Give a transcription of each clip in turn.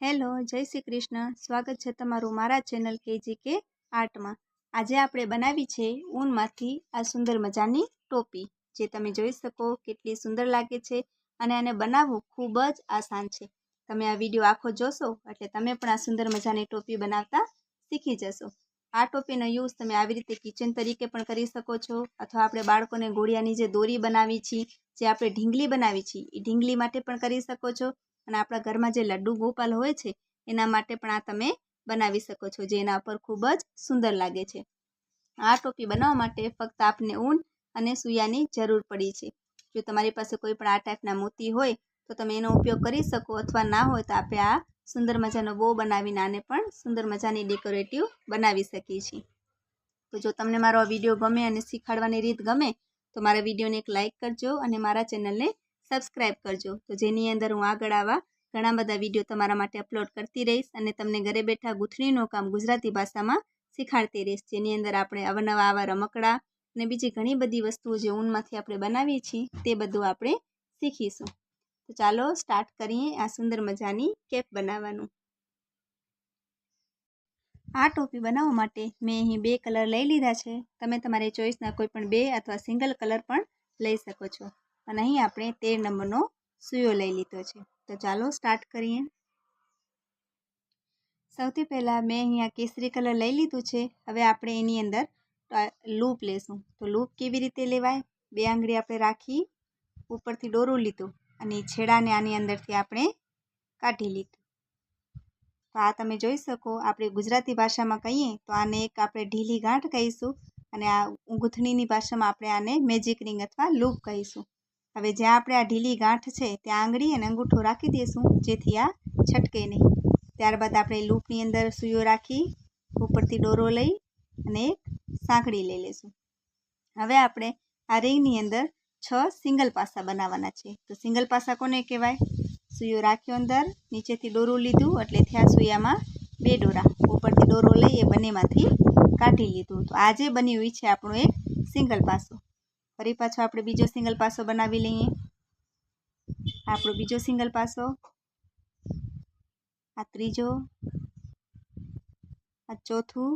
Hello, જય શ્રી કૃષ્ણ. સ્વાગત છે તમારું મારા ચેનલ કેજી કે આર્ટમાં. આજે આપણે બનાવી છે ઊનમાંથી આ સુંદર મજાની ટોપી, જે તમે જોઈ શકો કેટલી સુંદર લાગે છે અને આને બનાવવું ખૂબ જ આસાન છે. તમે આ વીડિયો આખો જોશો, એટલે તમે પણ આ સુંદર મજાની ટોપી બનાવતા શીખી જશો. આ ટોપીનો યુઝ તમે આવી રીતે કિચન તરીકે પણ કરી શકો છો, અથવા આપણે બાળકોને ગોળિયાની જે દોરી બનાવી છે, જે આપણે ઢીંગલી બનાવી છે, એ ઢીંગલી માટે પણ કરી શકો છો. અને આપણા ઘરમાં જે લડ્ડુ ગોપાલ હોય છે, એના માટે પણ આ તમે બનાવી શકો છો, જે એના ઉપર ખૂબ જ સુંદર લાગે છે. આ ટોપી બનાવવા માટે ફક્ત આપને ઊન અને સૂયાની જરૂર પડી છે. જો તમારી પાસે કોઈ પણ આ ટાઈપના મોતી હોય, તો તમે એનો ઉપયોગ કરી શકો, અથવા ના હોય તો આપણે આ સુંદર મજાનો બો બનાવીને આને પણ સુંદર મજાની ડેકોરેટિવ બનાવી શકીએ છીએ. તો જો તમને મારો આ વીડિયો ગમે અને શીખવાડવાની રીત ગમે, તો મારા વિડીયોને એક લાઇક કરજો અને મારા ચેનલને સબસ્ક્રાઈબ કરજો. તો જેની અંદર હું આગળ આવા ઘણા બધા વીડિયો તમારા માટે અપલોડ કરતી રહીશ અને તમને ઘરે બેઠા ગૂંથણીનું કામ ગુજરાતી ભાષામાં શીખાડતી રહીશ. જેની અંદર આપણે અવનવા, આવા રમકડા અને બીજી ઘણી બધી વસ્તુઓ જે ઊનમાંથી આપણે બનાવીએ છીએ તે બધું આપણે શીખીશું. તો ચાલો સ્ટાર્ટ કરીએ આ સુંદર મજાની કેપ બનાવવાનું. આ ટોપી બનાવવા માટે મેં અહીં બે કલર લઈ લીધા છે. તમે તમારી ચોઈસના કોઈ પણ બે અથવા સિંગલ કલર પણ લઈ શકો છો. અને અહીં આપણે તેર નંબરનો સૂયો લઈ લીધો છે. તો ચાલો સ્ટાર્ટ કરીએ. સૌથી પહેલાં મેં અહીંયા કેસરી કલર લઈ લીધું છે. હવે આપણે એની અંદર લૂપ લેશું. તો લૂપ કેવી રીતે લેવાય? બે આંગળી આપણે રાખી ઉપરથી દોરું લીધું અને છેડાને આની અંદરથી આપણે કાઢી લીધું. તો આ તમે જોઈ શકો, આપણે ગુજરાતી ભાષામાં કહીએ તો આને એક આપણે ઢીલી ગાંઠ કહીશું અને આ ગૂંથણીની ભાષામાં આપણે આને મેજિક રિંગ અથવા લૂપ કહીશું. હવે જ્યાં આપણે આ ઢીલી ગાંઠ છે, ત્યાં આંગળી અને અંગૂઠો રાખી દઈશું જેથી આ છટકે નહીં. ત્યારબાદ આપણે લૂપની અંદર સૂયો રાખી, ઉપરથી દોરો લઈ અને એક સાંકળી લઈ લઈશું હવે આપણે આ રિંગની અંદર છ સિંગલ પાસા બનાવવાના છે. તો સિંગલ પાસા કોને કહેવાય? સૂયો રાખ્યો અંદર, નીચેથી દોરું લીધું, એટલે થયા સૂયામાં બે ડોરા ઉપરથી દોરો લઈ એ બંનેમાંથી કાઢી લીધું. તો આજે બની બન્યું છે આપણું એક સિંગલ પાસો. ફરી પાછો આપણે બીજો સિંગલ પાસો બનાવી લઈએ. આપણો બીજો સિંગલ પાસો. આ ત્રીજો. આ ચોથું.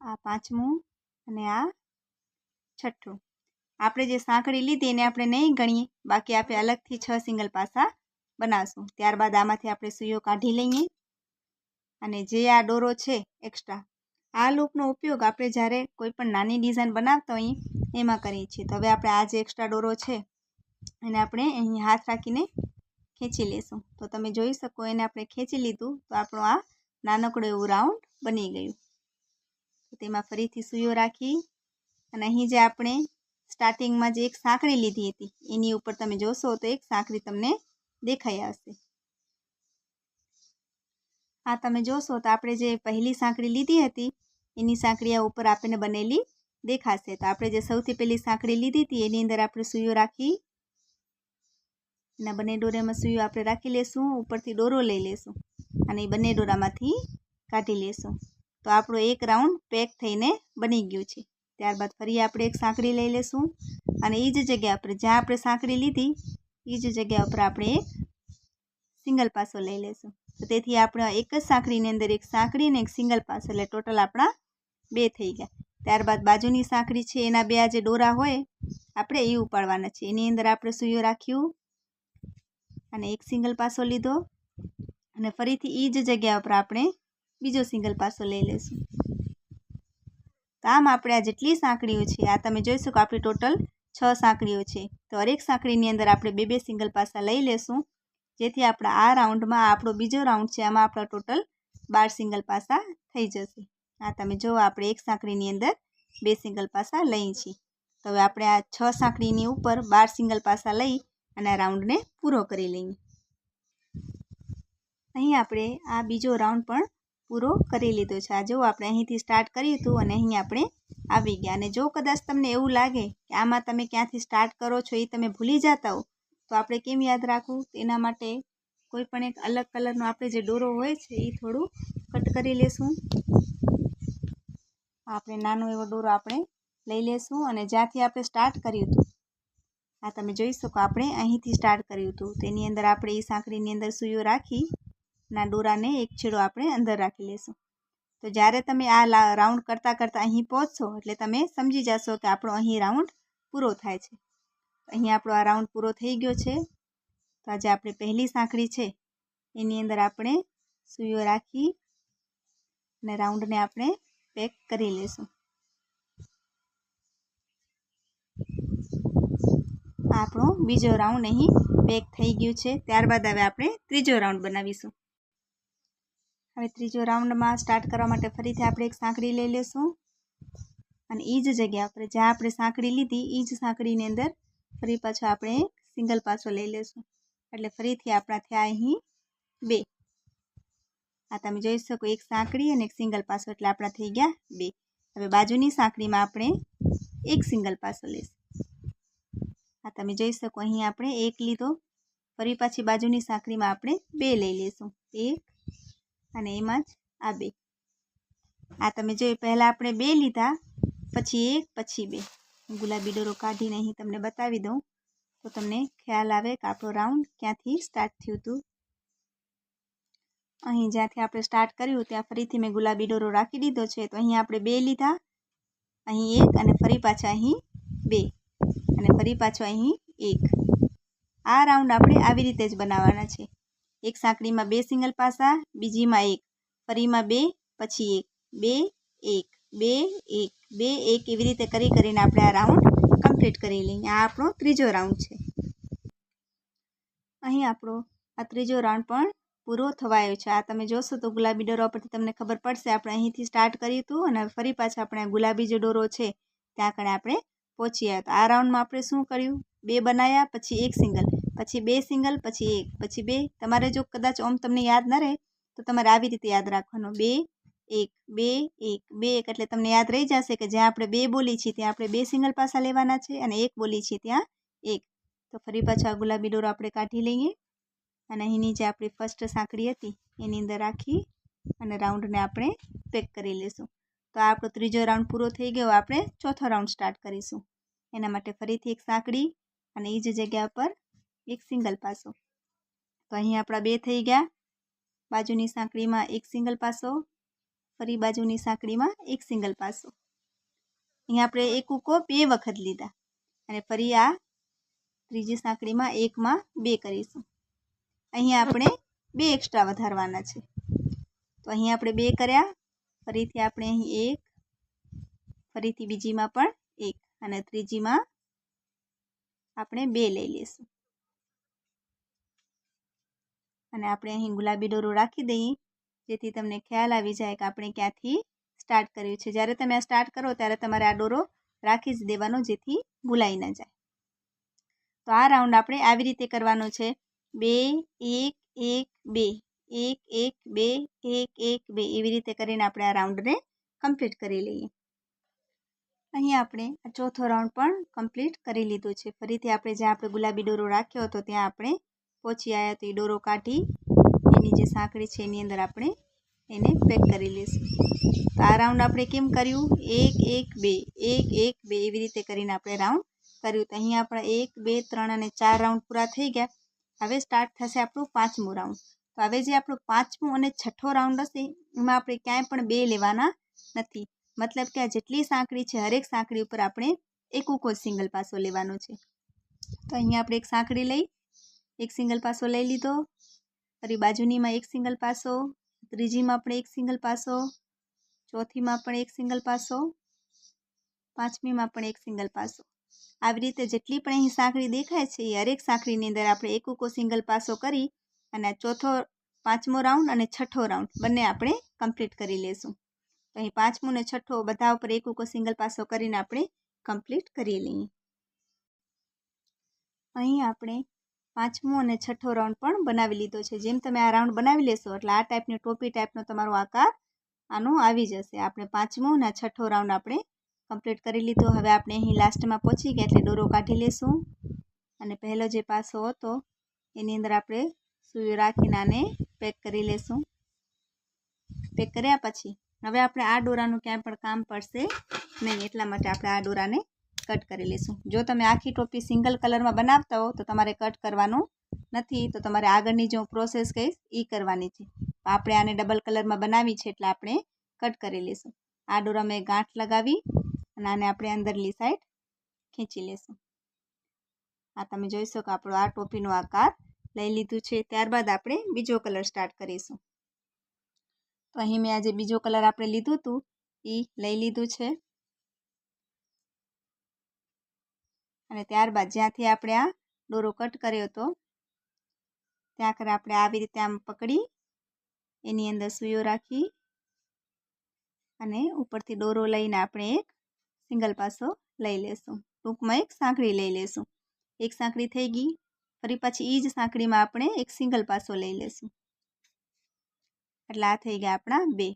આ પાંચમું અને આ છઠ્ઠું. આપણે જે સાંકળી લીધી એને આપણે નહીં ગણીએ. બાકી આપણે અલગથી છ સિંગલ પાસા બનાવશું ત્યારબાદ આમાંથી આપણે સૂયો કાઢી લઈએ. અને જે આ ડોરો છે એક્સ્ટ્રા આ લૂપનો ઉપયોગ આપણે જ્યારે કોઈ પણ નાની ડિઝાઇન બનાવતા હોઈએ એમાં કરીએ છીએ. તો હવે આપણે આ જે એક્સ્ટ્રા ડોરો છે, એને આપણે અહીં હાથ રાખીને ખેંચી લેશું તો તમે જોઈ શકો એને આપણે ખેંચી લીધું તો આપણું આ નાનકડું એવું રાઉન્ડ બની ગયું. તેમાં ફરીથી સૂયો રાખી અને અહીં જે આપણે સ્ટાર્ટિંગમાં જે એક સાંકળી લીધી હતી, એની ઉપર તમે જોશો તો એક સાંકળી તમને દેખાઈ આવશે. આ તમે જોશો તો આપણે જે પહેલી સાંકળી લીધી હતી, એની સાંકળી આ ઉપર આપણને બનેલી દેખાશે. તો આપણે જે સૌથી પહેલી સાંકળી લીધી હતી, એની અંદર આપણે સૂયો રાખી એના બંને દોરામાં સૂયો આપણે રાખી લેશું, ઉપરથી દોરો લઈ લેશું અને એ બંને દોરામાંથી કાઢી લેશું. તો આપણો એક રાઉન્ડ પેક થઈને બની ગયું છે. ત્યારબાદ ફરી આપણે એક સાંકળી લઈ લેશું અને એ જ જગ્યા પર જ્યાં આપણે સાંકળી લીધી એ જ જગ્યા ઉપર આપણે એક સિંગલ પાસો લઈ લેશું. તો તેથી આપણે એક જ સાંકળીની અંદર એક સાંકળી અને એક સિંગલ પાસ એટલે ટોટલ આપણા બે થઈ ગયા. ત્યારબાદ બાજુની સાંકળી છે, એના બે આ જે ડોરા હોય, આપણે એ ઉપાડવાના છે એની અંદર આપણે સુયો રાખ્યું અને એક સિંગલ પાસો લીધો અને ફરીથી એ જ જગ્યા ઉપર આપણે બીજો સિંગલ પાસો લઈ લઈશું. તો આમ આપણે આ જેટલી સાંકળીઓ છે, આ તમે જોઈ શકો આપણી ટોટલ છ સાંકળીઓ છે. તો હરેક સાંકળીની અંદર આપણે બે બે સિંગલ પાસા લઈ લેશું જેથી આપણા આ રાઉન્ડમાં આપણો બીજો રાઉન્ડ છે, આમાં આપણા ટોટલ બાર સિંગલ પાસા થઈ જશે. આ તમે જુઓ, આપણે એક સાંકળીની અંદર બે સિંગલ પાસા લઈ છીએ. તો હવે આપણે આ છ સાંકળીની ઉપર બાર સિંગલ પાસા લઈ અને આ રાઉન્ડને પૂરો કરી લઈએ. અહીં આપણે આ બીજો રાઉન્ડ પણ પૂરો કરી લીધો છે. આ જો આપણે અહીંથી સ્ટાર્ટ કર્યું હતું અને અહીં આપણે આવી ગયા. અને જો કદાચ તમને એવું લાગે કે આમાં તમે ક્યાંથી સ્ટાર્ટ કરો છો એ તમે ભૂલી જતા હો તો આપણે કેમ યાદ રાખવું? એના માટે કોઈ પણ એક અલગ કલરનો આપણે જે દોરો હોય છે એ થોડું કટ કરી લેશું. આપણે નાનો એવો દોરો આપણે લઈ લેશું અને જ્યાંથી આપણે સ્ટાર્ટ કર્યું હતું, આ તમે જોઈ શકો, આપણે અહીંથી સ્ટાર્ટ કર્યું હતું. તેની અંદર આપણે એ સાંકળીની અંદર સૂયો રાખી, ના દોરાને એક છેડો આપણે અંદર રાખી લેશું. તો જ્યારે તમે આ રાઉન્ડ કરતાં કરતાં અહીં પહોંચશો, એટલે તમે સમજી જશો કે આપણો અહીં રાઉન્ડ પૂરો થાય છે. અહીં આપણો આ રાઉન્ડ પૂરો થઈ ગયો છે. તો આજે આપણે પહેલી સાંકળી છે. એની અંદર આપણે સૂઈઓ રાખી અને રાઉન્ડને આપણે પેક કરી લઈશું. આપણો બીજો રાઉન્ડ અહીં પેક થઈ ગયું છે. ત્યારબાદ હવે આપણે ત્રીજો રાઉન્ડ બનાવીશું. હવે ત્રીજો રાઉન્ડમાં સ્ટાર્ટ કરવા માટે ફરીથી આપણે એક સાંકળી લઈ લઈશું. અને એ જ જગ્યા પર જ્યાં આપણે સાંકળી લીધી એ જ સાંકળીની અંદર ફરી પાછો આપણે સિંગલ પાછો લઈ લઈશું એટલે ફરીથી આપણા થયા અહીં બે. આ તમે જોઈ શકો, એક સાંકળી અને એક સિંગલ પાસો, એટલે આપણા થઈ ગયા બે. હવે બાજુની સાંકળીમાં આપણે એક સિંગલ પાસો લઈશું. આ તમે જોઈ શકો, અહીં આપણે એક લીધો. ફરી પાછી બાજુની સાંકળીમાં આપણે બે લઈ લઈશું એક અને એમાં જ આ બે. આ તમે જોયું પહેલાં આપણે બે લીધા, પછી એક, પછી બે. ગુલાબી ડોરો કાઢીને અહીં તમને બતાવી દઉં. તો તમને ખ્યાલ આવે કે આપણો રાઉન્ડ ક્યાંથી સ્ટાર્ટ થયું હતું. અહીં જ્યાંથી આપણે સ્ટાર્ટ કર્યું, ત્યાં ફરીથી મેં ગુલાબી ડોરો રાખી દીધો છે. તો અહીં આપણે બે લીધા. અહીં એક અને ફરી પાછા અહીં બે. અને ફરી પાછો અહીં એક. આ રાઉન્ડ આપણે આવી રીતે જ બનાવવાના છે. એક સાંકળીમાં બે સિંગલ પાસા, બીજીમાં એક. ફરીમાં બે, પછી એક. બે એક. બે, એક. બે, એક એવી રીતે કરી કરીને આપણે આ રાઉન્ડ કમ્પ્લીટ કરી લઈએ. આ આપણો ત્રીજો રાઉન્ડ છે. અહીં આપણો આ ત્રીજો રાઉન્ડ પણ પૂરો થવાયો છે. આ તમે જોશો તો ગુલાબી ડોરો પરથી તમને ખબર પડશે. આપણે અહીંથી સ્ટાર્ટ કર્યું હતું અને ફરી પાછા આપણે ગુલાબી જે ડોરો છે, ત્યાં કણે આપણે પહોંચી આવ્યા તો આ રાઉન્ડમાં આપણે શું કર્યું? બે બનાવ્યા પછી એક સિંગલ પછી બે સિંગલ પછી એક, પછી બે. તમારે જો કદાચ ઓમ તમને યાદ ન રહે, તો તમારે આવી રીતે યાદ રાખવાનું. બે એક, બે એક બે એક એટલે તમને યાદ રહી જશે કે જ્યાં આપણે બે બોલી છીએ ત્યાં આપણે બે સિંગલ પાસા લેવાના છે અને એક બોલી છીએ ત્યાં એક. તો ફરી પાછા ગુલાબી ડોરો આપણે કાઢી લઈએ અને અહીંની જે આપણી ફર્સ્ટ સાંકળી હતી, એની અંદર રાખી અને રાઉન્ડને આપણે પેક કરી લઈશું. તો આ આપણો ત્રીજો રાઉન્ડ પૂરો થઈ ગયો, આપણે ચોથો રાઉન્ડ સ્ટાર્ટ કરીશું. એના માટે ફરીથી એક સાંકળી અને એ જ જગ્યા પર એક સિંગલ પાસો. તો અહીં આપણા બે થઈ ગયા. બાજુની સાંકળીમાં એક સિંગલ પાસો ફરી બાજુની સાંકળીમાં એક સિંગલ પાસો. અહીં આપણે એક ઉકો બે વખત લીધા. અને ફરી આ ત્રીજી સાંકળીમાં એકમાં બે કરીશું. અહીં આપણે બે એક્સ્ટ્રા વધારવાના છે. તો અહીં આપણે બે કર્યા. ફરીથી આપણે અહીં એક, ફરીથી બીજીમાં પણ એક અને ત્રીજીમાં આપણે બે લઈ લઈશું. અને આપણે અહીં ગુલાબી દોરો રાખી દઈએ. જેથી તમને ખ્યાલ આવી જાય કે આપણે ક્યાંથી સ્ટાર્ટ કર્યું છે. જ્યારે તમે આ સ્ટાર્ટ કરો ત્યારે તમારે આ દોરો રાખી જ દેવાનો જેથી ભૂલાઈ ન જાય. તો આ રાઉન્ડ આપણે આવી રીતે કરવાનો છે. બે, એક એક, બે, એક એક, બે, એક એક, બે એવી રીતે કરીને આપણે આ રાઉન્ડને કમ્પ્લીટ કરી લઈએ. અહીં આપણે આ ચોથો રાઉન્ડ પણ કમ્પ્લીટ કરી લીધો છે. ફરીથી આપણે જ્યાં આપણે ગુલાબી ડોરો રાખ્યો હતો ત્યાં આપણે પહોંચી આવ્યા તો એ ડોરો કાઢી એની જે સાંકળી છે એની અંદર આપણે એને પેક કરી લઈશું તો આ રાઉન્ડ આપણે કેમ કર્યું? એક એક, બે. એક એક, બે એવી રીતે કરીને આપણે રાઉન્ડ કર્યું. તો અહીં આપણા એક, બે, ત્રણ અને ચાર રાઉન્ડ પૂરા થઈ ગયા. હવે સ્ટાર્ટ થશે આપણું પાંચમું રાઉન્ડ તો હવે જે આપણું પાંચમું અને છઠ્ઠો રાઉન્ડ હશે, એમાં આપણે ક્યાંય પણ બે લેવાના નથી. મતલબ કે આ જેટલી સાંકળી છે, હરેક સાંકળી ઉપર આપણે એક ઉકો સિંગલ પાસો લેવાનો છે. તો અહીંયા આપણે એક સાંકળી લઈ, એક સિંગલ પાસો લઈ લીધો. ફરી બાજુનીમાં એક સિંગલ પાસો. ત્રીજીમાં પણ એક સિંગલ પાસો ચોથીમાં પણ એક સિંગલ પાસો પાંચમીમાં પણ એક સિંગલ પાસો આવી રીતે જેટલી પણ અહીં સાંકળી દેખાય છે, એ હરેક સાંકળીની અંદર આપણે એક ઉકો સિંગલ પાસો કરી અને ચોથો, પાંચમો રાઉન્ડ અને છઠ્ઠો રાઉન્ડ બંને આપણે કમ્પ્લીટ કરી લેશું. તો અહીં પાંચમો ને છઠ્ઠો બધા ઉપર એક ઉકો સિંગલ પાસો કરીને આપણે કમ્પ્લીટ કરી લઈએ. અહીં આપણે પાંચમો અને છઠ્ઠો રાઉન્ડ પણ બનાવી લીધો છે. જેમ તમે આ રાઉન્ડ બનાવી લેશો, એટલે આ ટાઈપની ટોપી ટાઈપનો તમારો આકાર આનો આવી જશે. આપણે પાંચમો અને છઠ્ઠો રાઉન્ડ આપણે કમ્પ્લીટ કરી લીધો. હવે આપણે અહીં લાસ્ટમાં પહોંચી ગયા એટલે દોરો કાઢી લેશું. અને પહેલો જે પાસો હતો, એની અંદર આપણે સૂઈ રાખીને આને પેક કરી લેશું. પેક કર્યા પછી, હવે આપણે આ દોરાનું ક્યાંય પણ કામ પડશે નહીં. એટલા માટે આપણે આ દોરાને કટ કરી લઈશું જો તમે આખી ટોપી સિંગલ કલરમાં બનાવતા હો, તો તમારે કટ કરવાનું નથી. તો તમારે આગળની જે હું પ્રોસેસ કહીશ એ કરવાની છે. આપણે આને ડબલ કલરમાં બનાવી છે, એટલે આપણે કટ કરી લઈશું આ ડોરા મેં ગાંઠ લગાવી અને આને આપણે અંદરલી સાઈડ ખેંચી લઈશું આ તમે જોઈ શકો, આપણો આ ટોપીનો આકાર લઈ લીધું છે. ત્યારબાદ આપણે બીજો કલર સ્ટાર્ટ કરીશું. તો અહીં મેં આજે બીજો કલર આપણે લીધું હતું એ લઈ લીધું છે. અને ત્યારબાદ જ્યાંથી આપણે આ દોરો કટ કર્યો હતો ત્યાં કરે આપણે આવી રીતે આમ પકડી, એની અંદર સુઈઓ રાખી અને ઉપરથી દોરો લઈને આપણે એક સિંગલ પાસો લઈ લેશું. ટૂંકમાં એક સાંકળી લઈ લેશું. એક સાંકળી થઈ ગઈ. ફરી પાછી એ જ સાંકળીમાં આપણે એક સિંગલ પાસો લઈ લેશું. એટલે આ થઈ ગયા આપણા બે.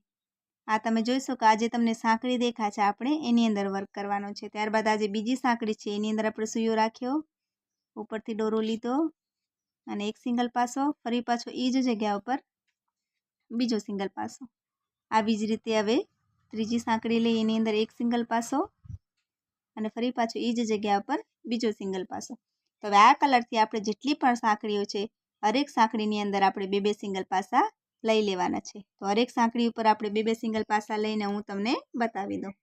આ તમે જોઈ શકો આજે તમને સાંકળી દેખા છે આપણે, એની અંદર વર્ક કરવાનો છે. ત્યારબાદ આજે બીજી સાંકળી છે, એની અંદર આપણે સુઈઓ રાખ્યો, ઉપરથી દોરો લીધો અને એક સિંગલ પાસો, ફરી પાછો એ જ જગ્યા ઉપર બીજો સિંગલ પાસો. આવી જ રીતે હવે ત્રીજી સાંકળી લઈ એની અંદર એક સિંગલ પાસો અને ફરી પાછો એ જ જગ્યા ઉપર બીજો સિંગલ પાસો. તો હવે આ કલરથી આપણે જેટલી પણ સાંકળીઓ છે, હરેક સાંકળીની અંદર આપણે બે બે સિંગલ પાસા લઈ લેવાના છે. તો હરેક સાંકળી ઉપર આપણે બે બે સિંગલ પાસા લઈને હું તમને બતાવી દઉં.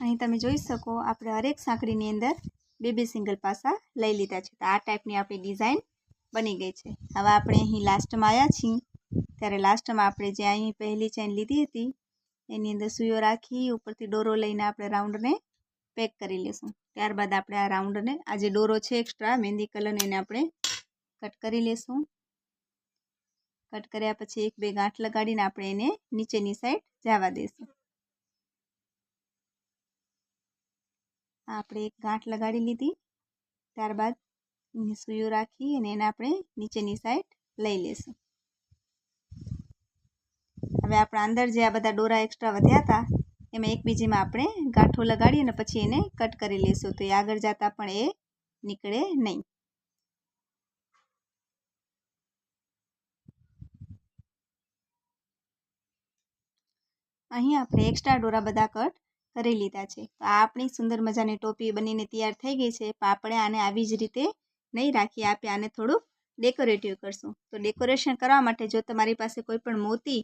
અહીં તમે જોઈ શકો આપણે હરેક સાંકળીની અંદર બે બે સિંગલ પાસા લઈ લીધા છે. તો આ ટાઈપની આપણી ડિઝાઇન બની ગઈ છે. હવે આપણે અહીં લાસ્ટમાં આવ્યા છીએ. ત્યારે લાસ્ટમાં આપણે જે અહીં પહેલી ચેન લીધી હતી, એની અંદર સુઈઓ રાખી, ઉપરથી ડોરો લઈને આપણે રાઉન્ડને પેક કરી લઈશું ત્યારબાદ આપણે આ રાઉન્ડને, આ જે ડોરો છે એક્સ્ટ્રા, મહેંદી કલરને એને આપણે કટ કરી લઈશું કટ કર્યા પછી એક બે ગાંઠ લગાડીને આપણે એને નીચેની સાઈડ જવા દઈશું. આપણે એક ગાંઠ લગાડી લીધી. ત્યારબાદ સુયો રાખી અને એને આપણે નીચેની સાઈડ લઈ લઈશું. હવે આપણા અંદર જે આ બધા દોરા એક્સ્ટ્રા વધ્યા હતા, એમાં એકબીજીમાં આપણે ગાંઠો લગાડી અને પછી એને કટ કરી લઈશું. તો એ આગળ જતાં પણ એ નીકળે નહીં. અહીં આપણે એક્સ્ટ્રા ડોરા બધા કટ કરી લીધા છે. તો આ આપણી સુંદર મજાની ટોપી બનીને તૈયાર થઈ ગઈ છે. પણ આપણે આને આવી જ રીતે નહીં રાખીએ. આપણે આને થોડુંક ડેકોરેટિવ કરશું. તો ડેકોરેશન કરવા માટે જો તમારી પાસે કોઈ પણ મોતી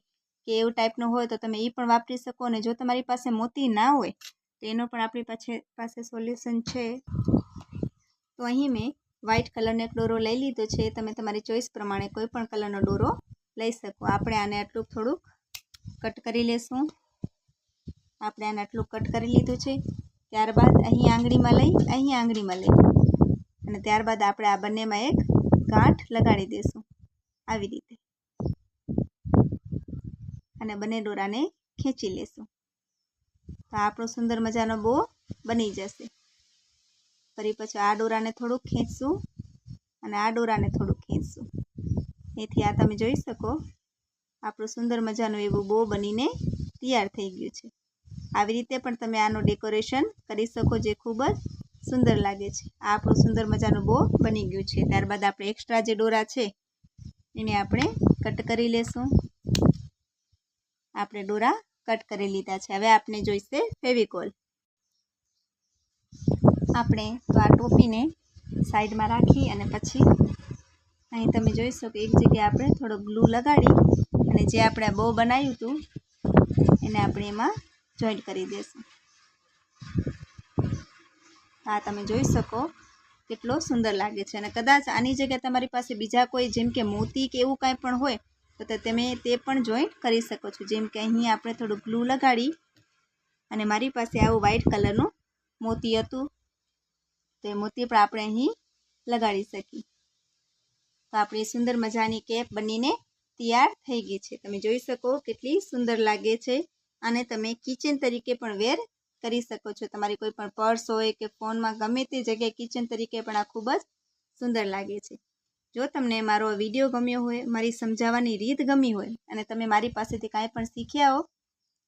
કે એવું ટાઈપનું હોય તો તમે એ પણ વાપરી શકો. અને જો તમારી પાસે મોતી ના હોય, તો એનો પણ આપણી પાસે પાસે સોલ્યુશન છે. તો અહીં મેં વ્હાઇટ કલરનો એક ડોરો લઈ લીધો છે. તમે તમારી ચોઈસ પ્રમાણે કોઈ પણ કલરનો ડોરો લઈ શકો. આપણે આને આટલું થોડુંક કટ કરી લેશું. આપણે આને આટલું કટ કરી લીધું છે. ત્યારબાદ અહીં આંગળીમાં લઈ, અહીં આંગળીમાં લઈ. અને ત્યારબાદ આપણે આ બંનેમાં એક ગાંઠ લગાડી દઈશું આવી રીતે. અને બંને દોરાને ખેંચી લેશું. તો આપણો સુંદર મજાનો બો બની જશે. ફરી પછી આ દોરાને થોડુંક ખેંચશું અને આ દોરાને થોડુંક ખેંચશું. એથી આ તમે જોઈ શકો આપણું સુંદર મજાનું એવું બો બનીને તૈયાર થઈ ગયું છે. આવી રીતે પણ તમે આનું ડેકોરેશન કરી શકો જે ખૂબ જ સુંદર લાગે છે. આ આપણું સુંદર મજાનું બો બની ગયું છે. ત્યારબાદ આપણે એક્સ્ટ્રા જે દોરા છે, એને આપણે કટ કરી લેશું. આપણે દોરા કટ કરી લીધા છે. હવે આપણે જોઈશે ફેવિકોલ. આપણે તો આ ટોપીને સાઈડમાં રાખી અને પછી અહીં તમે જોઈ શકો એક જગ્યાએ આપણે થોડો ગ્લુ લગાડી અને જે આપણે બહુ બનાવ્યું હતું, એને આપણે એમાં જોઈન્ટ કરી દઈશું. આ તમે જોઈ શકો કેટલો સુંદર લાગે છે. અને કદાચ આની જગ્યાએ તમારી પાસે બીજા કોઈ, જેમ કે મોતી કે એવું કાંઈ પણ હોય, તો તમે તે પણ જોઈન્ટ કરી શકો છો. જેમ કે અહીં આપણે થોડું ગ્લુ લગાડી, અને મારી પાસે આવું વ્હાઈટ કલરનું મોતી હતું. તે મોતી પણ આપણે અહીં લગાડી શકીએ. તો આપણી સુંદર મજાની કેપ બનીને તૈયાર થઈ ગઈ છે. તમે જોઈ શકો કેટલી સુંદર લાગે છે અને તમે કિચન તરીકે પણ વેર કરી શકો છો. તમારી કોઈ પણ પર્સ હોય કે ફોનમાં ગમે તે જગ્યાએ કિચન તરીકે પણ આ ખૂબ જ સુંદર લાગે છે. જો તમને મારો વીડિયો ગમ્યો હોય, મારી સમજાવવાની રીત ગમી હોય અને તમે મારી પાસેથી કાંઈ પણ શીખ્યા હો,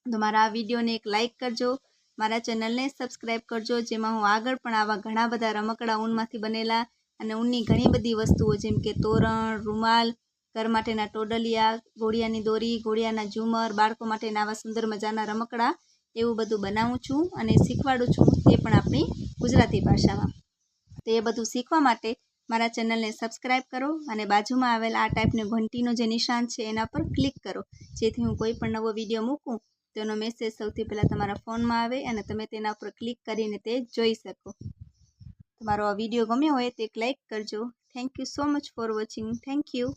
તો મારા આ વિડીયોને એક લાઇક કરજો. મારા ચેનલને સબસ્ક્રાઈબ કરજો, જેમાં હું આગળ પણ આવા ઘણા બધા રમકડા ઊનમાંથી બનેલા અને ઊનની ઘણી બધી વસ્તુઓ જેમ કે તોરણ, રૂમાલ ઘર માટેના ટોડલિયા, ઘોડિયાની દોરી, ઘોડિયાના ઝુમર, બાળકો માટેના આવા સુંદર મજાના રમકડા એવું બધું બનાવું છું અને શીખવાડું છું તે પણ આપણી ગુજરાતી ભાષામાં. તો એ બધું શીખવા માટે મારા ચેનલને સબસ્ક્રાઈબ કરો અને બાજુમાં આવેલ આ ટાઈપનું ઘંટીનું જે નિશાન છે એના પર ક્લિક કરો. જેથી હું કોઈ પણ નવો વીડિયો મૂકું, તેનો મેસેજ સૌથી પહેલાં તમારા ફોનમાં આવે અને તમે તેના ઉપર ક્લિક કરીને તે જોઈ શકો. તમારો આ વીડિયો ગમ્યો હોય તો એક લાઇક કરજો. Thank you so much for watching thank you